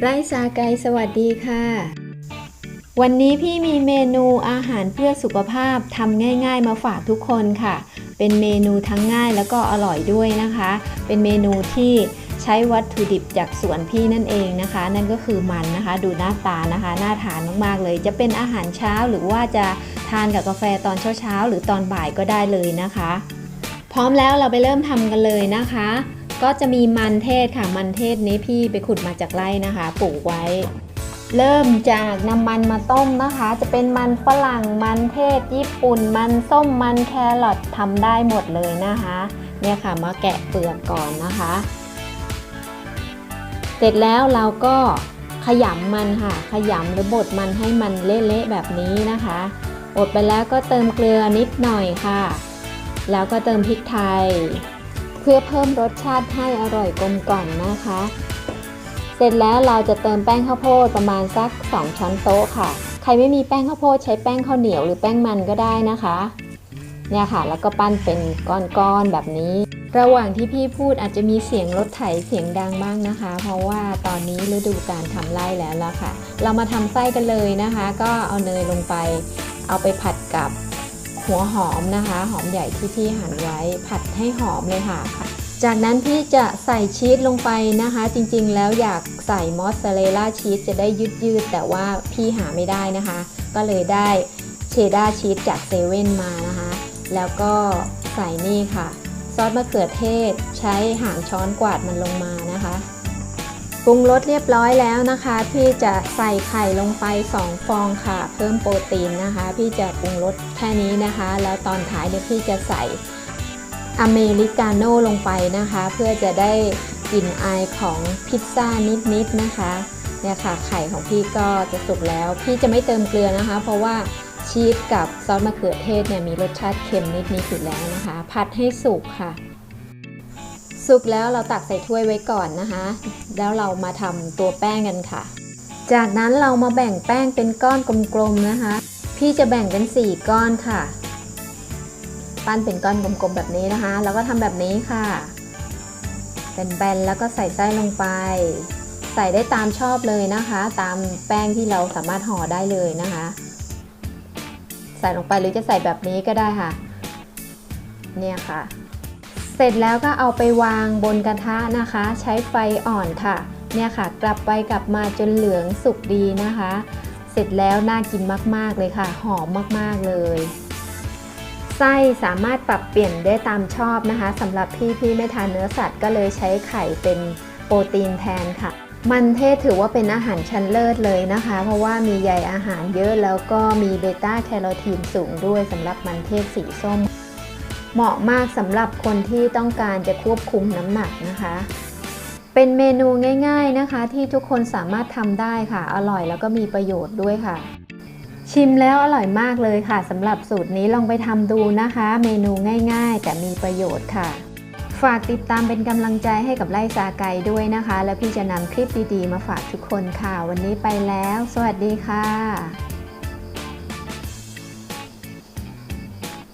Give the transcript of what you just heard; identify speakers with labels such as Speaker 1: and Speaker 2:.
Speaker 1: ไรซาไกสวัสดีค่ะ วันนี้พี่มีเมนูอาหารเพื่อสุขภาพทำง่าย ๆ มาฝากทุกคนค่ะ เป็นเมนูทั้งง่ายแล้วก็อร่อยด้วยนะคะ เป็นเมนูที่ใช้วัตถุดิบจากสวนพี่นั่นเองนะคะ นั่นก็คือมันนะคะ ดูหน้าตานะคะน่าทานมากๆเลย จะเป็นอาหารเช้าหรือว่าจะทานกับกาแฟตอนเช้าๆหรือตอนบ่ายก็ได้เลยนะคะ พร้อมแล้วเราไปเริ่มทำกันเลยนะคะ ก็จะมีมันเทศค่ะมันเทศนี้พี่ไปขุดมาจากไร่นะคะปลูกไว้ เริ่มจากนำมันมาต้มนะคะ จะเป็นมันฝรั่งมันเทศ ญี่ปุ่น มันส้มมันแครอททำได้หมดเลยนะคะ เนี่ยค่ะมาแกะเปลือกก่อนนะคะ เสร็จแล้วเราก็ขยำมันค่ะ ขยำหรือบดมันให้มันเละๆแบบนี้นะคะบดไปแล้วก็เติมเกลือนิดหน่อยค่ะ แล้วก็เติมพริกไทย เพื่อเพิ่มรสชาติให้อร่อยกลมกล่อมนะคะ เสร็จแล้วเราจะเติมแป้งข้าวโพดประมาณสัก 2 ช้อนโต๊ะค่ะ ใครไม่มีแป้งข้าวโพดใช้แป้งข้าวเหนียวหรือแป้งมันก็ได้นะคะ เนี่ยค่ะ แล้วก็ปั้นเป็นก้อนๆแบบนี้ ระหว่างที่พี่พูดอาจจะมีเสียงรถไถเสียงดังบ้างนะคะ เพราะว่าตอนนี้ฤดูการทำไร่แล้วละค่ะ เรามาทำไส้กันเลยนะคะ ก็เอาเนยลงไป เอาไปผัดกับ หัวหอมนะคะ หอมใหญ่ที่พี่หั่นไว้ผัดให้หอมเลยค่ะ จากนั้นพี่จะใส่ชีสลงไปนะคะ จริงๆ แล้วอยากใส่มอสซาเรลล่าชีสจะได้ยืดๆ แต่ว่าพี่หาไม่ได้นะคะ ก็เลยได้เชดดาร์ชีสจากเซเว่นมานะคะ แล้วก็ใส่นี่ค่ะ ซอสมะเขือเทศใช้หางช้อนกวาดมันลงมานะคะ ปรุงรสเรียบร้อยแล้วนะคะ พี่จะใส่ไข่ลงไป 2 ฟองค่ะ เพิ่มโปรตีนนะคะ พี่จะปรุงรสแค่นี้นะคะ แล้วตอนท้ายเนี่ยพี่จะใส่อเมริกาโน่ลงไปนะคะ เพื่อจะได้กลิ่นอายของพิซซ่านิดๆนะคะเนี่ยค่ะไข่ของพี่ก็จะสุกแล้ว พี่จะไม่เติมเกลือนะคะ เพราะว่าชีสกับซอสมะเขือเทศเนี่ยมีรสชาติเค็มนิดๆอยู่แล้วนะคะ ผัดให้สุกค่ะ สุกแล้วเราตักใส่ถ้วยไว้ก่อนนะคะ แล้วเรามาทำตัวแป้งกันค่ะ จากนั้นเรามาแบ่งแป้งเป็นก้อนกลมๆนะคะ พี่จะแบ่งเป็น 4 ก้อนค่ะ ปั้นเป็นก้อนกลมๆแบบนี้นะคะ แล้วก็ทำแบบนี้ค่ะเป็นแบนๆแล้วก็ใส่ไส้ลงไป ใส่ได้ตามชอบเลยนะคะ ตามแป้งที่เราสามารถห่อได้เลยนะคะ ใส่ลงไปหรือจะใส่แบบนี้ก็ได้ค่ะ เนี่ยค่ะ เสร็จแล้วก็เอาไปวางบนกระทะนะคะ ใช้ไฟอ่อนค่ะ เนี่ยค่ะ กลับไปกลับมาจนเหลืองสุกดีนะคะ เสร็จแล้วน่ากินมากๆเลยค่ะ หอมมากๆเลยไส้สามารถปรับเปลี่ยนได้ตามชอบนะคะสำหรับพี่ที่ไม่ทานเนื้อสัตว์ก็เลยใช้ไข่เป็นโปรตีนแทนค่ะ มันเทศถือว่าเป็นอาหารชั้นเลิศเลยนะคะ เพราะว่ามีใยอาหารเยอะแล้วก็มีเบต้าแคโรทีนสูงด้วยสำหรับมันเทศสีส้ม เหมาะมากสำหรับคนที่ต้องการจะควบคุมน้ำหนักนะคะ เป็นเมนูง่ายๆนะคะ ที่ทุกคนสามารถทำได้ค่ะ อร่อยแล้วก็มีประโยชน์ด้วยค่ะ ชิมแล้วอร่อยมากเลยค่ะสำหรับสูตรนี้ลองไปทำดูนะคะ เมนูง่าย ๆ แต่มีประโยชน์ค่ะ ฝากติดตามเป็นกำลังใจให้กับไล่ซาไกด้วยนะคะ และพี่จะนำคลิปดีๆ มาฝากทุกคนค่ะ วันนี้ไปแล้ว สวัสดีค่ะ